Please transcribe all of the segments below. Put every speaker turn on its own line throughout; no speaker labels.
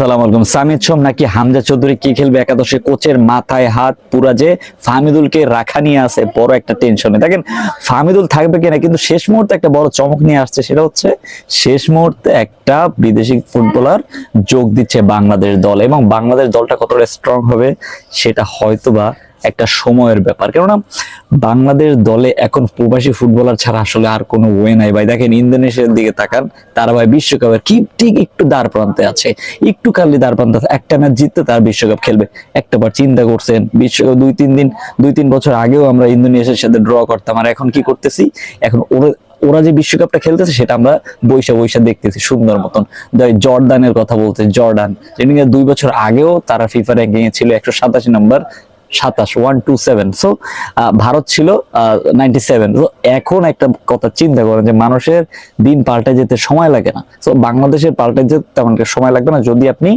সালাম আলাইকুম। সামিদ সোম নাকি হামজা চৌধুরী কি খেলবে? একাদশে কোচের মাথায় হাত পুরা যে ফাহমিদুলকে রাখা নিয়ে আছে, বড় একটা টেনশনে দেখেন, ফাহমিদুল থাকবে কিনা, কিন্তু শেষ মুহূর্তে একটা বড় চমক নিয়ে আসছে, সেটা হচ্ছে শেষ মুহূর্তে একটা বিদেশি ফুটবলার যোগ দিচ্ছে বাংলাদেশ দল, এবং বাংলাদেশ দলটা কতটা স্ট্রং হবে, সেটা হয়তোবা একটা সময়ের ব্যাপার। কেননা বাংলাদেশ দলে এখন প্রবাসী ফুটবলার ছাড়া আসলে আর কোনো ওয়ে নাই। ভাই, দেখেন ইন্দোনেশিয়ার দিকে তাকান তারা ভাই বিশ্বকাপের কি ঠিক একটু দ্বার প্রান্তে আছে। একটু কালি দ্বার প্রান্তে আছে। একটা ম্যাচ জিততে তার বিশ্বকাপ খেলবে। একটা বার চিন্তা করছেন, বিশ্বকাপ দুই, তিন দিন, দুই, তিন বছর আগেও আমরা ইন্দোনেশিয়ার সাথে ড্র করতাম। আর এখন কি করতেছি? এখন ওরা ওরা যে বিশ্বকাপটা খেলতেছে, সেটা আমরা বৈশা বৈশা দেখতেছি সুন্দর মতন। জর্ডানের কথা বলতে জর্ডান দুই বছর আগেও তারা ফিফা র্যাঙ্কিং এ ছিল একশো সাতাশি নম্বর সাতাশ one two seven so Bharat ছিল নাইনটি সেভেন তো এখন একটা কথা চিন্তা করেন যে মানুষের দিন পাল্টে যেতে সময় লাগে না। সো বাংলাদেশের পাল্টে যেতে তেমন সময় লাগবে না যদি আপনি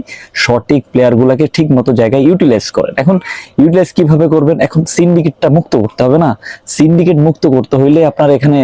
সঠিক প্লেয়ার গুলাকে ঠিক মতো জায়গায় ইউটিলাইজ করেন। এখন ইউটিলাইজ কীভাবে করবেন? এখন সিন্ডিকেটটা মুক্ত করতে হবে না। সিন্ডিকেট মুক্ত করতে হইলে আপনার এখানে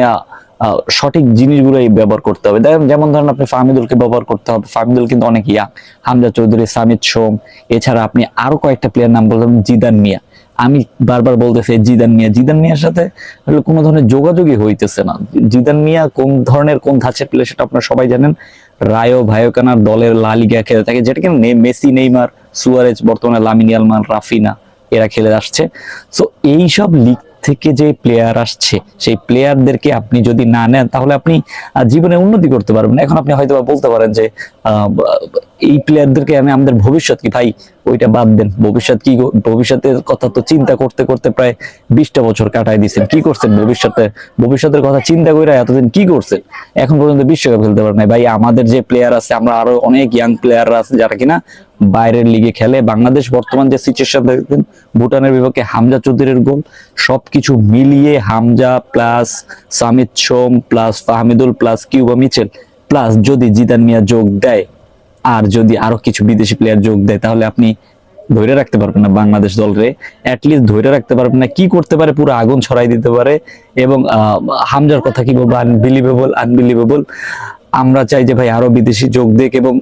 সঠিক জিনিসগুলোই ব্যবহার করতে হবে। যেমন ধরেন আপনি ফাহমিদুলকে ব্যবহার করতে হবে। ফাহমিদুল কিন্তু অনেক ইয়া হামজা চৌধুরী, সামিদ সোম, এছাড়া আপনি আরও কয়েকটা প্লেয়ার নাম বললেন, জিদান মিয়া। আমি বারবার বলতেছি, জিদান মিয়া। জিদান মিয়ার সাথে আসলে কোনো ধরনের যোগাযোগই হইতেছে না। জিদান মিয়া কোন ধরনের, কোন ধাঁচের প্লেয়ার সেটা আপনারা সবাই জানেন। রায়ো ভায়োকানার দলের লা লিগা খেলে থাকে, যেটা কিনা নে- মেসি, নেইমার, সুয়ারেজ, বর্তমানে লামিনিয়াল মান রাফিনা, এরা খেলে আসছে। সো এই সব লিগ থেকে যে প্লেয়ার আসছে, সেই প্লেয়ারদেরকে আপনি যদি না নেন, তাহলে আপনি জীবনে উন্নতি করতে পারবেন এখন আপনি হয়তো বলতে পারেন যে এই প্লেয়ারদেরকে আমি আমাদের ভবিষ্যৎ কি? ভাই, ওইটা বাদ দেন। ভবিষ্যৎ কি ভবিষ্যতের কথা তো চিন্তা করতে করতে প্রায় বিশটা বছর কাটাই দিচ্ছেন কি করছেন ভবিষ্যতে? ভবিষ্যতের কথা চিন্তা করে এতদিন কি করছেন? এখন পর্যন্ত বিশ্বকাপ খেলতে পারেন নাই। ভাই, আমাদের যে প্লেয়ার আছে, আমরা আরও অনেক ইয়াং প্লেয়াররা আছে যারা কিনা বাইরের লিগে খেলে, বাংলাদেশ বর্তমান যে সিচুয়েশন দেখবেন ভুটানের বিপক্ষে হামজা চৌধুরীর গোল, সবকিছু মিলিয়ে Hamza plus Samid Som plus Fahmidul plus Cuba Mitchell plus যদি জিদান মিয়া যোগ দেয় আর যদি আরও কিছু বিদেশি প্লেয়ার যোগ দেয়, তাহলে আপনি ধরে রাখতে পারবেন না বাংলাদেশ দলরে। অ্যাটলিস্ট ধরে রাখতে পারবেন না, কি করতে পারে, পুরো আগুন ছড়াই দিতে পারে। এবং হামজার কথা কি বলব? আনবিলিভেবল আনবিলিভেবল আমরা চাই যে ভাই আরও বিদেশি যোগ দেখ এবং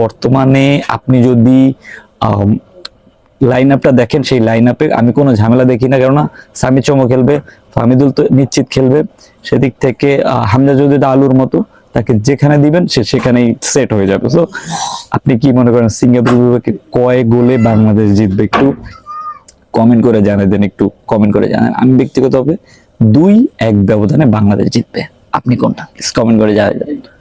বর্তমানে আপনি যদি লাইন আপটা দেখেন, সেই লাইন আপে আমি কোনো ঝামেলা দেখি না। কেননা সামি চমো খেলবে ফামিদুল তো নিশ্চিত খেলবে। সেদিক থেকে হামজা যদি আলুর মতো তাকে যেখানে দিবেন, সে সেখানেই সেট হয়ে যাবে। তো আপনি কি মনে করেন সিঙ্গাপুর বিভাগে কয় গোলে বাংলাদেশ জিতবে একটু কমেন্ট করে জানিয়ে দেন, একটু কমেন্ট করে জানান আমি ব্যক্তিগতভাবে দুই এক ব্যবধানে বাংলাদেশ জিতবে। আপনি কোনটা? প্লিজ কমেন্ট করে জানাই দেন।